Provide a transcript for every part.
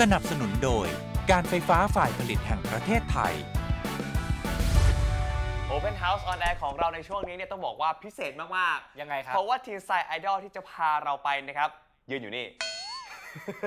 สนับสนุนโดยการไฟฟ้าฝ่ายผลิตแห่งประเทศไทย Open House on Air ของเราในช่วงนี้เนี่ยต้องบอกว่าพิเศษมาก ยังไงคๆ รับเพราะว่าทีมไซไอดอลที่จะพาเราไปนะครับ ยืนอยู่นี่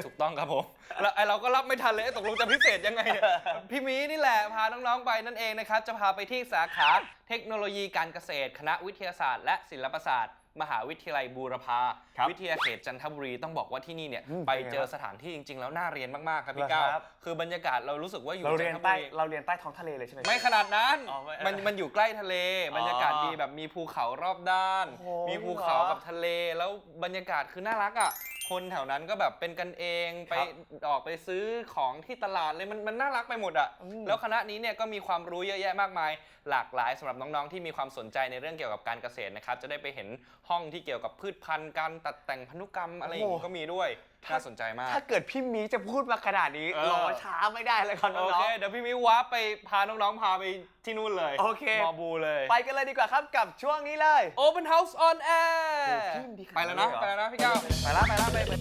ถูกต้องครับผมแล้วไอเราก็รับไม่ทันเลยเอ๊ะตกลงจะพิเศษยังไงเนี่ยพี่มีนี่แหละพาน้องๆไปนั่นเองนะครับ จะพาไปที่สาขาเทคโนโลยีการเกษตร คณะวิทยาศาสตร์ และศิลปศาสตร์ มหาวิทยาลัยบูรพาครับวิทยาเขตจันทบุรีต้องบอกว่าที่นี่เนี่ยอืมไปเป็นไงเจอครับสถานที่จริง ๆ แล้วน่าเรียนมากๆครับเหรพี่อก้าวครับ คือบรรยากาศเรารู้สึกว่าอยู่เราเรียนจันทบุใต้รี เราเรียนใต้ท้องทะเลเลยใช่ไหม ไม่ขนาดนั้น อ๋อไม่มันมันอยู่ใกล้ทะเลบรรยากาศอ๋อดีแบบมีภูเขารอบด้าน โอ้โหมีภูเขาเหรอกับทะเล แล้วบรรยากาศคือน่ารักอะ คนแถวนั้นก็แบบเป็นกันเองไปครับออกไปซื้อของที่ตลาดเลยมันมันน่ารักไปหมดอะอืมแล้วคณะนี้เนี่ยก็มีความรู้เยอะแยะมากมาย หลากหลายสำหรับน้องๆที่มีความสนใจในเรื่องเกี่ยวกับการเกษตรนะครับจะได้ไปเห็นห้องที่เกี่ยวกับพืชพันธุ์การตัดแต่งพันธุกรรมอะไรอย่างนี้ก็มีด้วยน่าสนใจมาก ถ้าเกิดพี่มีจะพูดมาขนาดนี้เออ รอช้าไม่ได้เลยครับน้โอองเค เดี๋ยวพี่มิววาร์ปไปพาน้องๆ พาไปที่นู่นเลยโอเค มอบูเลยๆไปกันเลยดีกว่าครับกับช่วงนี้เลย Open House on Air โอ้พี่มีขนาดไปแล้วนะ นี้เลยเหรอ ไปแล้วนะพี่ก้าว ไปละไปละไปไป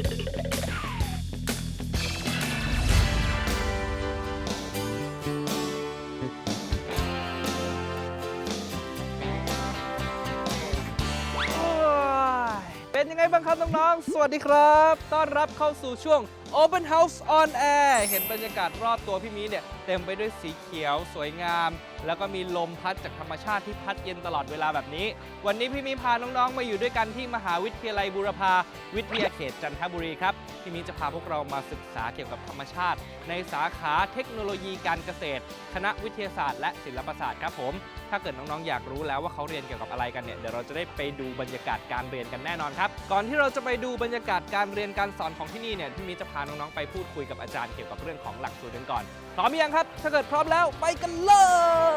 เป็นยังไงบ้างครับน้องๆ สวัสดีครับ ต้อนรับเข้าสู่ช่วง Open House on Air เห็นบรรยากาศรอบตัวพี่มีเนี่ย เต็มไปด้วยสีเขียวสวยงาม แล้วก็มีลมพัดจากธรรมชาติที่พัดเย็นตลอดเวลาแบบนี้ วันนี้พี่มีพาน้องๆ มาอยู่ด้วยกันที่มหาวิทยาลัยบูรพาวิทยาเขตจันทบุรีครับ พี่มีจะพาพวกเรามาศึกษาเกี่ยวกับธรรมชาติ ในสาขาเทคโนโลยีการเกษตร คณะวิทยาศาสตร์และศิลปศาสตร์ครับผม ถ้าเกิดน้องๆ อยากรู้แล้วว่าเขาเรียนเกี่ยวกับอะไรกันเนี่ยเดี๋ยวเราจะได้ไปดูบรรยากาศการเรียนกันแน่นอนครับ ก่อนที่เราจะไปดูบรรยากาศการเรียนการสอนของที่นี่เนี่ยพี่มีจะพาน้องๆ ไปพูดคุยกับอาจารย์เกี่ยวกับเรื่องของหลักสูตรกันก่อนพร้อมหรือยังครับ ถ้าเกิดพร้อมแล้วไปกันเลย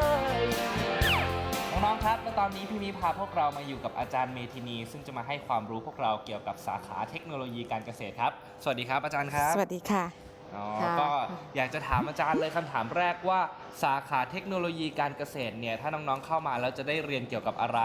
น้องๆ ครับ และตอนนี้พี่มีพาพวกเรามาอยู่กับอาจารย์เมทินี ซึ่งจะมาให้ความรู้พวกเราเกี่ยวกับสาขาเทคโนโลยีการเกษตรครับ สวัสดีครับอาจารย์ครับ สวัสดีค่ะ อ๋อค่ะ ก็อยากจะถามอาจารย์เลยคำถามแรกว่าสาขาเทคโนโลยีการเกษตรเนี่ยถ้าน้องๆเข้ามาแล้วจะได้เรียนเกี่ยวกับอะไร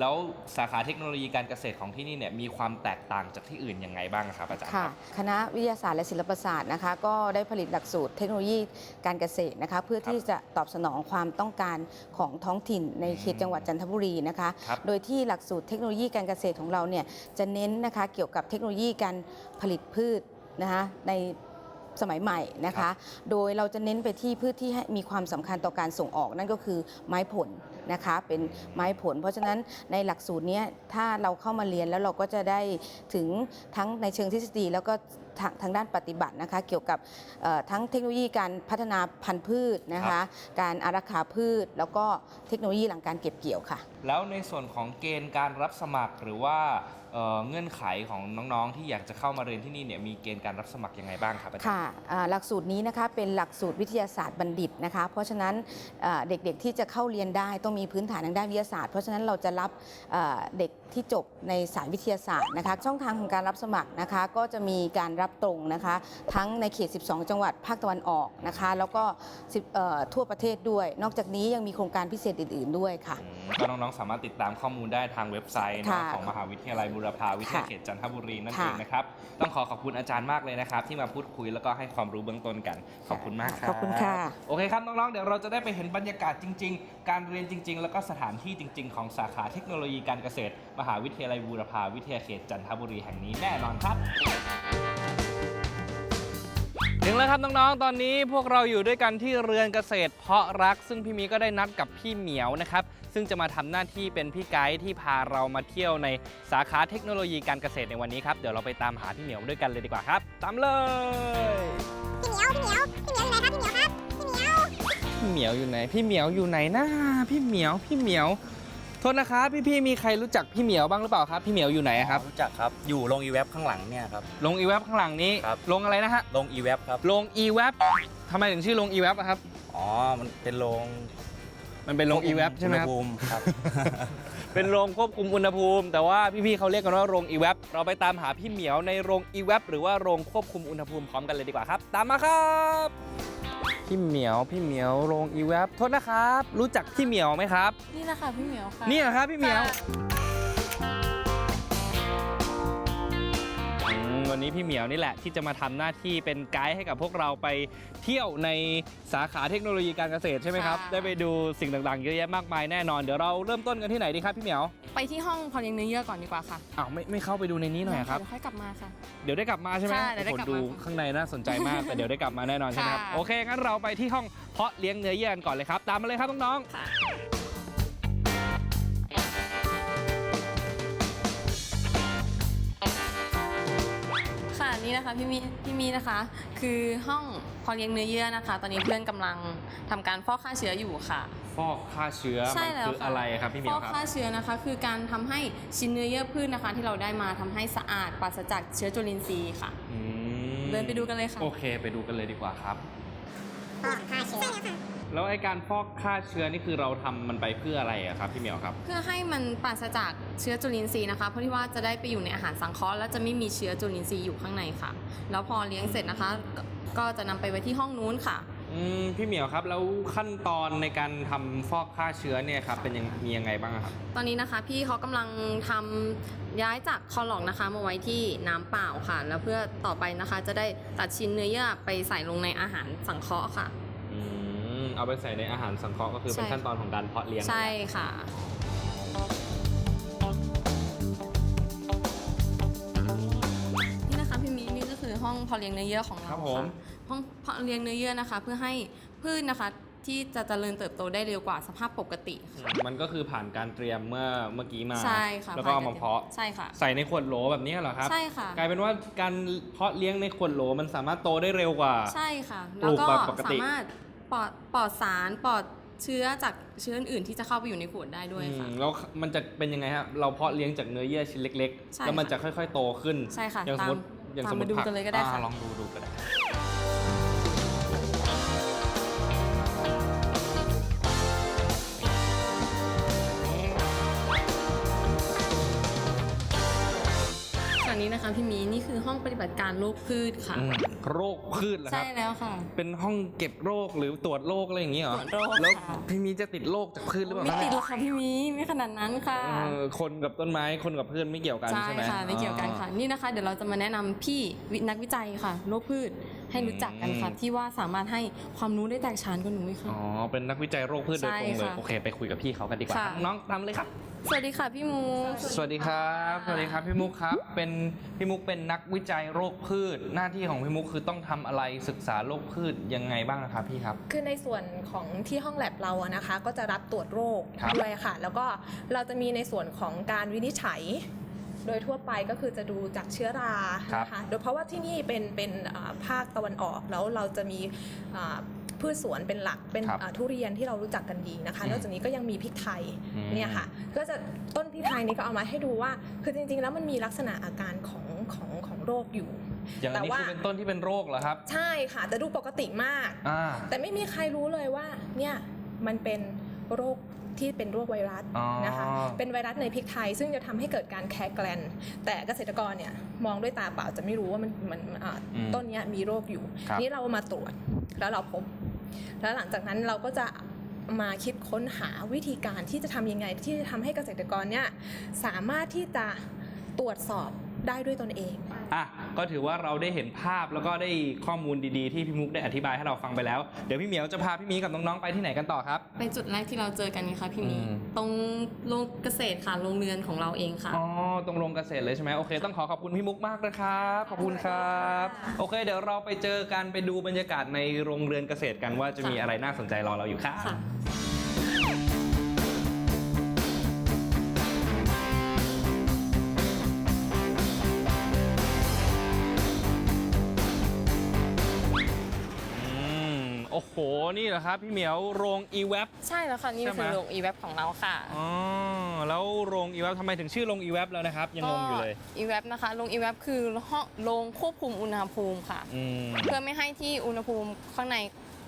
แล้วสาขาเทคโนโลยีการเกษตรของที่นี่เนี่ยมีความแตกต่างจากที่อื่นยังไงบ้างครับอาจารย์ค่ะครับ คณะวิทยาศาสตร์และศิลปศาสตร์นะคะก็ได้ผลิตหลักสูตรเทคโนโลยีการเกษตรนะคะเพื่อที่จะตอบสนองความต้องการของท้องถิ่นในเขตจังหวัดจันทบุรีนะคะครับโดยที่หลักสูตรเทคโนโลยีการเกษตรของเราเนี่ยจะเน้นนะคะเกี่ยวกับเทคโนโลยีการผลิตพืชนะคะใน สมัยใหม่นะครัคะบโดยเราจะเน้นไปที่พืชที่ให้มีความสำคัญต่อการส่งออกนั่นก็คือไม้ผลนะคะเป็นไม้ผล เพราะฉะนั้นในหลักสูตรเนี้ยถ้าเราเข้ามาเรียนแล้วเราก็จะได้ถึงทั้งในเชิงทฤษฎีแล้วก็ทางทางด้านปฏิบัตินะคะเกี่ยวกับเอ่อทั้งเทคโนโลยีการพัฒนาพันธุ์พืชนะคะการอารักขาพืช แล้วก็เทคโนโลยีหลังการเก็บเกี่ยวค่ะ แล้วในส่วนของเกณฑ์การรับสมัครหรือว่า เอ่อเงื่อนไขของน้องๆ ที่อยากจะเข้ามาเรียนที่นี่เนี่ยมีเกณฑ์การรับสมัครยังไงบ้างครับอาจารย์ค่ะอ่าหลักสูตรนี้นะคะเป็นหลักสูตรวิทยาศาสตร์บัณฑิตนะคะ เพราะฉะนั้นอ่าเด็กๆที่จะเข้าเรียนได้ต้องมีพื้นฐานทางด้านวิทยาศาสตร์ เพราะฉะนั้นเราจะรับอ่าเด็กที่จบในสายวิทยาศาสตร์นะคะ ช่องทางของการรับสมัครนะคะ ก็จะมีการรับตรงนะคะ ทั้งในเขต 12 จังหวัดภาคตะวันออกนะคะ แล้วก็10เอ่อทั่วประเทศด้วย นอกจากนี้ยังมีโครงการพิเศษอื่น ๆด้วยค่ะอืมก็น้องๆสามารถติดตามข้อมูลได้ทางเว็บไซต์เนอะค่ะของมหาวิทยาลัยบูรพาวิทยาค่ะเขตจันทบุรีนั่นค่ะเองนะครับ ต้องขอขอบคุณอาจารย์มากเลยนะครับ ที่มาพูดคุยแล้วก็ให้ความรู้เบื้องต้นกัน ขอบคุณมากครับขอบคุณค่ะโอเคครับน้องๆเดี๋ยวเราจะได้ไปเห็นบรรยากาศจริง ๆ การเรียนจริง ๆ แล้วก็สถานที่จริง ๆ ของสาขาเทคโนโลยีการเกษตร มหาวิทยาลัยบูรพาวิทยาเขตจันทบุรีแห่งนี้แน่นอนครับ ถึงแล้วครับน้องๆ ตอนนี้พวกเราอยู่ด้วยกันที่เรือนเกษตร เพาะรัก ซึ่งพี่มีก็ได้นัดกับพี่เหมียวนะครับ ซึ่งจะมาทำหน้าที่เป็นพี่ไกด์ที่พาเรามาเที่ยวในสาขาเทคโนโลยีการเกษตรในวันนี้ครับ เดี๋ยวเราไปตามหาพี่เหมียวด้วยกันเลยดีกว่าครับ ตามเลย พี่เหมียว พี่เหมียว พี่เหมียวอยู่ไหนครับ พี่เหมียวครับ พี่เหมียว พี่เหมียวอยู่ไหน พี่เหมียวอยู่ไหนนะพี่เหมียว พี่เหมียว ทษนะครับพี่ๆมีใครรู้จักพี่เหมียวบ้างหรือเปล่าครับพี่เหมียวอยู่ไหนอะครับรู้จักครับ อยู่ลงอีเว็บข้างหลังเนี่ยครับ ลงอีเว็บข้างหลังนี้ ครับ ลงอะไรนะฮะลงอีเว็บครับ ลงอีเว็บทำไมถึงชื่อลงอีเว็บอะครับ อ๋อ มันเป็นโรงมันเป็นลงอีเว็บใช่ไหมครับ อุณหภูมิครับ เป็นโรงควบคุมอุณหภูมิ แต่ว่าพี่ๆเขาเรียกกันว่าโรงอีเว็บเราไปตามหาพี่เหมียวในโรงอีเว็บหรือว่าโรงควบคุมอุณหภูมิพร้อมกันเลยดีกว่าครับ ตามมาครับ พี่เหมียวพี่เหมียวโรงอีเว็บโทษนะครับ รู้จักพี่เหมียวไหมครับ นี่แหละค่ะพี่เหมียวค่ะนี่เหรอครับพี่เหมียว วันนี้พี่เหมียวนี่แหละที่จะมาทำหน้าที่เป็นไกด์ให้กับพวกเราไปเที่ยวในสาขาเทคโนโลยีการเกษตรใช่ไหมครับค่ะได้ไปดูสิ่งต่างๆเยอะแยะมากมายแน่นอนเดี๋ยวเราเริ่มต้นกันที่ไหนดีครับพี่เหมียวไปที่ห้องพอเลี้ยงเนื้อเยื่อก่อนดีกว่าค่ะอ้าวไม่ไม่เข้าไปดูในนี้หน่อยครับเดี๋ยวค่อยกลับมาค่ะเดี๋ยวได้กลับมาใช่ไหมใช่เดี๋ยวได้กลับมาโอ้โหดูข้างในน่าสนใจมากแต่เดี๋ยวได้กลับมาแน่นอนใช่ไหมครับค่ะโอเคงั้นเราไปที่ห้องเพาะเลี้ยงเนื้อเยื่อกันก่อนเลยครับ ตามมาเลยครับน้องๆ นะคะพี่มีพี่มีนะคะ คือห้องพอเลี้ยงเนื้อเยื่อนะคะ ตอนนี้เพื่อนกำลังทำการฟอกฆ่าเชื้ออยู่ค่ะ ฟอกฆ่าเชื้อใช่มันแล้วคือค่ะอะไรครับพี่เหมีฟยอวกครับ ฆ่าเชื้อนะคะ คือการทำให้ชิ้นเนื้อเยื่อพืชนะคะ ที่เราได้มาทำให้สะอาดปราศจากเชื้อจุลินทรีย์ค่ะ อืมเดินไปดูกันเลยค่ะ โอเค ไปดูกันเลยดีกว่าครับฟอกฆ่าเชื้อ แล้วไอการฟอกฆ่าเชื้อนี่คือเราทำมันไปเพื่ออะไรอะครับพี่เหมียวครับ เพื่อให้มันปราศจากเชื้อจุลินทรีย์นะคะเพราะที่ว่าจะได้ไปอยู่ในอาหารสังเคราะห์แล้วจะไม่มีเชื้อจุลินทรีย์อยู่ข้างในค่ะ แล้วพอเลี้ยงเสร็จนะคะ ก็ก็จะนำไปไว้ที่ห้องนู้นค่ะอืมพี่เหมียวครับแล้วขั้นตอนในการทำฟอกฆ่าเชื้อเนี่ยครับเป็นยังมียังไงบ้างอะครับ ตอนนี้นะคะพี่เขากำลังทำย้ายจากคอหลอกนะคะมาไว้ที่น้ำเปล่าค่ะ แล้วเพื่อต่อไปนะคะจะได้ตัดชิ้นเนื้อเยื่อไปใส่ลงในอาหารสังเคราะห์ค่ะอืม เอาไปใส่ในอาหารสังเคราะห์ก็คือเป็นใช่ ขั้นตอนของการเพาะเลี้ยง ใช่ค่ะ นี่นะคะพี่มีนี่ก็คือห้องเพาะเลี้ยงเนื้อเยื่อของเราครับผมค่ะห้องเพาะเลี้ยงเนื้อเยื่อนะคะ เพื่อให้พืชนะคะที่จะเจริญเติบโตได้เร็วกว่าสภาพปกติค่ะมันก็คือผ่านการเตรียมเมื่อเมื่อกี้มา ใช่ค่ะแล้วก็เอามาเพาะ ใช่ค่ะ ใส่ในขวดโหลแบบนี้เหรอครับ ใช่ค่ะ กลายเป็นว่าการเพาะเลี้ยงในขวดโหลมันสามารถโตได้เร็วกว่า ใช่ค่ะปลูแล้วกก็แบบปกติสามารถ ปลอดปลอดสารปลอดเชื้อจากเชื้ออื่นๆที่จะเข้าไปอยู่ในขวดได้ด้วยอืค่ะมแล้วมันจะเป็นยังไงครับเราเพาะเลี้ยงจากเนื้อเยื่อชิ้นเล็กใช่ๆ แล้วมันค่ะจะค่อยๆโตขึ้นใช่ค่ะอย่างสมมติตามอย่างตามสมมติมาดูผักันเลยก็ได้อ่าค่ะ ลองดูดูก็ได้ ส่วนนี้นะคะพี่มีนี่คือห้องปฏิบัติการโรคพืชค่ะ อืมโรคพืชเหรอคใช่รับ แล้วค่ะ เป็นห้องเก็บโรคหรือตรวจโรคอะไรอย่างนี้เหรอตรวจโรคแล้วค่ะ พี่มีจะติดโรคจากพืชหรือเปล่าไม่ครับติดหรอกค่ะพี่มีไม่ขนาดนั้นค่ะ เออคนกับต้นไม้คนกับพืชไม่เกี่ยวกันใช่ใช่ไหมค่ะไม่เกี่ยวกันค่ะ นี่นะคะ เดี๋ยวเราจะมาแนะนำพี่วินักวิจัยค่ะโรคพืชให้รู้จักกันค่ะ ที่ว่าสามารถให้ความรู้ได้แตกฉานกว่าหนูอีกค่ะ อ๋อเป็นนักวิจัยโรคพืชโดยตรงใช่เลยค่ะโอเค ไปคุยกับพี่เขากันดีกว่าค่ะ น้องตามเลยครับ สวัสดีค่ะพี่มูสวัสดีครับ สวัสดีครับพี่มุกครับ เป็นพี่มุกเป็นนักวิจัยโรคพืช หน้าที่ของพี่มุกคือต้องทำอะไรศึกษาโรคพืชยังไงบ้างนะครับพี่ครับ คือในส่วนของที่ห้องแลบเราอะนะคะ ก็จะรับตรวจโรคครับด้วยค่ะ แล้วก็เราจะมีในส่วนของการวินิจฉัยโดยทั่วไปก็คือจะดูจากเชื้อราครับนะคะ โดยเพราะว่าที่นี่เป็นเป็นอ่าภาคตะวันออกแล้วเราจะมีอ่า พืชสวนเป็นหลักเป็นครับอ่าทุเรียนที่เรารู้จักกันดีนะคะอืมนอกจากนี้ก็ยังมีพริกไทยอืมเนี่ยค่ะก็จะต้นพริกไทยนี้ก็เอามาให้ดูว่า คือจริงๆ แล้วมันมีลักษณะอาการของของของโรคอยู่ อย่างอันนี้แต่ว่าคือเป็นต้นที่เป็นโรคเหรอครับใช่ค่ะแต่ดูปกติมาก อ่าแต่ไม่มีใครรู้เลยว่าเนี่ยมันเป็นโรคที่เป็นโรคไวรัสอ๋อ นะคะ เป็นไวรัสในพริกไทย ซึ่งจะทำให้เกิดการแคร์แกลน แต่เกษตรกรเนี่ยมองด้วยตาเปล่าจะไม่รู้ว่ามันมันอ่าอืมต้นเนี้ยมีโรคอยู่ ครับ นี่เรามาตรวจแล้วเราพบ แล้วหลังจากนั้นเราก็จะมาคิดค้นหาวิธีการที่จะทำยังไงที่จะทำให้เกษตรกรเนี่ยสามารถที่จะตรวจสอบได้ด้วยตนเอง อะ ก็ถือว่าเราได้เห็นภาพแล้วก็ได้ข้อมูลดีๆ ที่พี่มุกได้อธิบายให้เราฟังไปแล้ว เดี๋ยวพี่เหมียวจะพาพี่มีกับน้องๆไปที่ไหนกันต่อครับ เป็นจุดแรกที่เราเจอกันไงคะพี่มีอืม ตรงโรงเกษตรค่ะโรงเรือนของเราเองค่ะ อ๋อตรงโรงเกษตรเลยใช่ไหมโอเค ต้องขอขอบคุณพี่มุกมากนะครับขอบคุณครับ โอเค เดี๋ยวเราไปเจอกันไปดูบรรยากาศในโรงเรือนเกษตรกันว่าจะมีอะไรน่าสนใจรอเราอยู่ครับ ค่ะ โอ้โห นี่เหรอครับพี่เหมียวโรงอีเว็บใช่แล้วค่ะนี่ใช่ไหมคือโรงอีเว็บของเราค่ะอ๋อแล้วโรงอีเว็บทำไมถึงชื่อโรงอีเว็บแล้วนะครับ ยังงงอยู่เลย อีเว็บนะคะโรงอีเว็บคือห้องโรงควบคุมอุณหภูมิค่ะ อืม เพื่อไม่ให้ที่อุณหภูมิข้างใน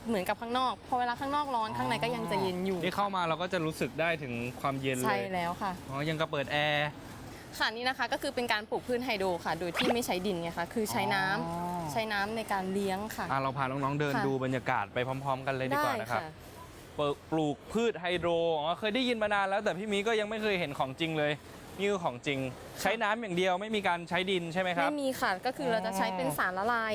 เหมือนกับข้างนอก พอเวลาข้างนอกร้อนข้างในก็ยังจะเย็นอยู่ นี่เข้ามาเราก็จะรู้สึกได้ถึงความเย็นเลใช่ยแล้วค่ะ อ๋อยังกับเปิดแอร์ ค่ะนี่นะคะก็คือเป็นการปลูกพืชไฮโดรค่ะ โดยที่ไม่ใช้ดินไงคะคือใช้น้ำอ๋อ ใช้น้ำในการเลี้ยงค่ะ อะเราพาน้องๆเดินค่ะ ดูบรรยากาศไปพร้อม ๆ กันเลยดีกว่านะครับค่ะปลูกปลูกพืชไฮโดรอ๋อเคยได้ยินมานานแล้ว แต่พี่มีก็ยังไม่เคยเห็นของจริงเลยนี่คือของจริง ใช้น้ำอย่างเดียวไม่มีการใช้ดินใช่ไหมครับ ไม่มีค่ะก็คือออเราจะใช้เป็นสารละลาย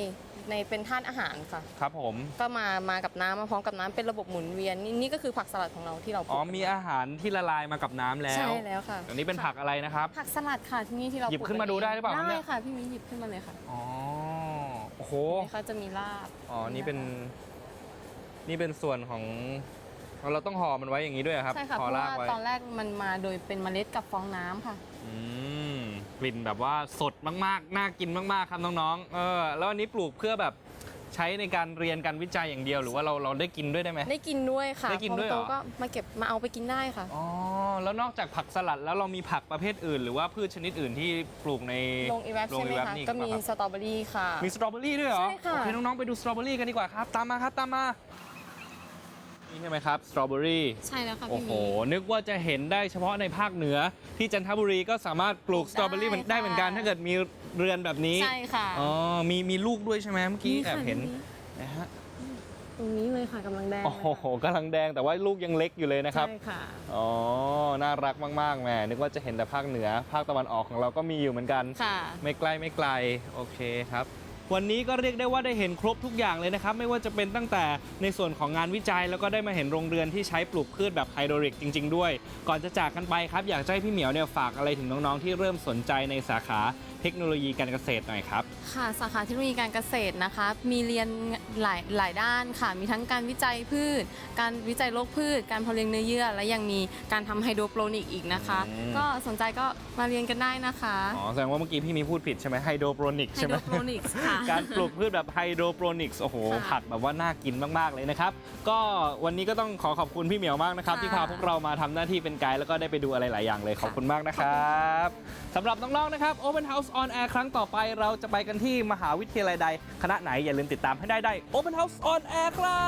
ในเป็นธาตุอาหารค่ะ ครับผม ก็มามากับน้ำมาพร้อมกับน้ำเป็นระบบหมุนเวียนนี่นี่ก็คือผักสลัดของเราที่เราปลูอ๋อ กมีอาหารที่ละลายมากับน้ำแล้ว ใช่แล้วค่ะอันนี้เป็นผักอะไรนะครับ ผักสลัดค่ะที่นี่ที่เราหยิบปลูกขึ้นมาดูได้หรือเปล่าครับเนี่ได้ย ค่ะพี่มิ้นหยิบขึ้นมาเลยค่ะอ๋อ โอ้โหนี่เขาจะมีลาบอ๋อ นี่เป็น นี่เป็นส่วนของ เราต้องห่อมันไว้อย่างนี้ด้วยเหรอครับใช่ค่ะห่เพอราะรากว่าไว้ ตอนแรกมันมาโดยเป็นเมล็ดกับฟองน้ำค่ะอืม กลิ่นแบบว่าสดมากๆ น่ากินมากๆ ครับน้องๆ เออ แล้วอันนี้ปลูกเพื่อแบบใช้ในการเรียนการวิจัยอย่างเดียวหรือว่าเราเราได้กินด้วยได้ไหม ได้กินด้วยค่ะได้กินด้วยเหรอพโตก็มาเก็บมาเอาไปกินได้ค่ะ อ๋อ แล้วนอกจากผักสลัดแล้วเรามีผักประเภทอื่น หรือว่าพืชชนิดอื่นที่ปลูกในลงอีแวบโรงใช่ไหมอีแวบคะ นี่ก็มีครับสตรอเบอรี่ค่ะ มีสตรอเบอรี่ด้วยเหรอใช่ค่ะ โอเคน้องๆไปดูสตรอเบอรี่กันดีกว่าครับ ตามมาครับตามมา นี่ใช่ไหมครับสตรอเบอรี่ใช่แล้วค่ะโอ้พี่โหมิ้นนึกว่าจะเห็นได้เฉพาะในภาคเหนือ ที่จันทบุรีก็สามารถปลูกสตรอเบอรี่มันได้ได้เหมือนกันค่ะถ้าเกิดมีเรือนแบบนี้ใช่ค่ะอ๋อมีมีลูกด้วยใช่ไหมเมื่อกี้นี่แอค่ะบเห็นนี่นะฮะตรงนี้เลยค่ะกำลังแดงโอ้เลยโหกำลังแดงแต่ว่าลูกยังเล็กอยู่เลยนะคค่ะรับใช่ค่ะ อ๋อ น่ารักมากๆแหมนึกว่าจะเห็นแต่ภาคเหนือ ภาคตะวันออกของเราก็มีอยู่เหมือนกัน ค่ะ ไม่ไกลไม่ไกล โอเคครับ วันนี้ก็เรียกได้ว่าได้เห็นครบทุกอย่างเลยนะครับ ไม่ว่าจะเป็นตั้งแต่ในส่วนของงานวิจัย แล้วก็ได้มาเห็นโรงเรือนที่ใช้ปลูกพืชแบบไฮโดริกจริง ๆ ด้วย ก่อนจะจากกันไปครับอยากให้พี่เหมียวเนี่ยฝากอะไรถึงน้องๆที่เริ่มสนใจในสาขา เทคโนโลยีการเกษตรหน่อยครับ ค่ะสาขาเทคโนโลยีการเกษตรนะคะ มีเรียนหลายหลายด้านค่ะ มีทั้งการวิจัยพืช การวิจัยโรคพืช การเพาะเลี้ยงเนื้อเยื่อ และยังมีการทำไฮโดรโปรนิกอีกนะคะ อืม ก็สนใจก็มาเรียนกันได้นะคะอ๋อแสดงว่าเมื่อกี้พี่มีพูดผิดใช่ไหมไฮโดรโปรนิกไฮใช่ไหโดม รโปรนิกส์ค่ะ การปลูกพืชแบบไฮโดรโปรนิกส์โอ้โหค่ะผักแบบว่าน่ากินมาก ๆ เลยนะครับ ก็วันนี้ก็ต้องขอขอบคุณพี่เหมียวมากนะครับ ค่ะ ที่พาพวกเรามาทำหน้าที่เป็นไกด์แล้วก็ได้ไปดูอะไรหลายอย่างเลยขอบคุณมากนะครับสำหรับน้อง ๆ นะครับ Open House on Air ครั้งต่อไปเราจะไปกันที่มหาวิทยาลัยใด คณะไหนอย่าลืมติดตามให้ได้ได้ Open House on Air ครั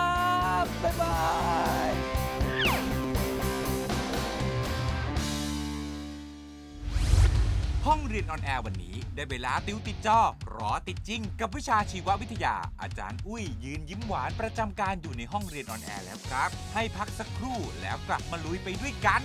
บ บ๊ายบายห้องเรียนออนแอร์วันนี้ได้เวลาติวติดจอรอติดจริง กับวิชาชีววิทยา อาจารย์อุ้ยยืนยิ้มหวานประจำการอยู่ในห้องเรียนออนแอร์แล้วครับ ให้พักสักครู่แล้วกลับมาลุยไปด้วยกัน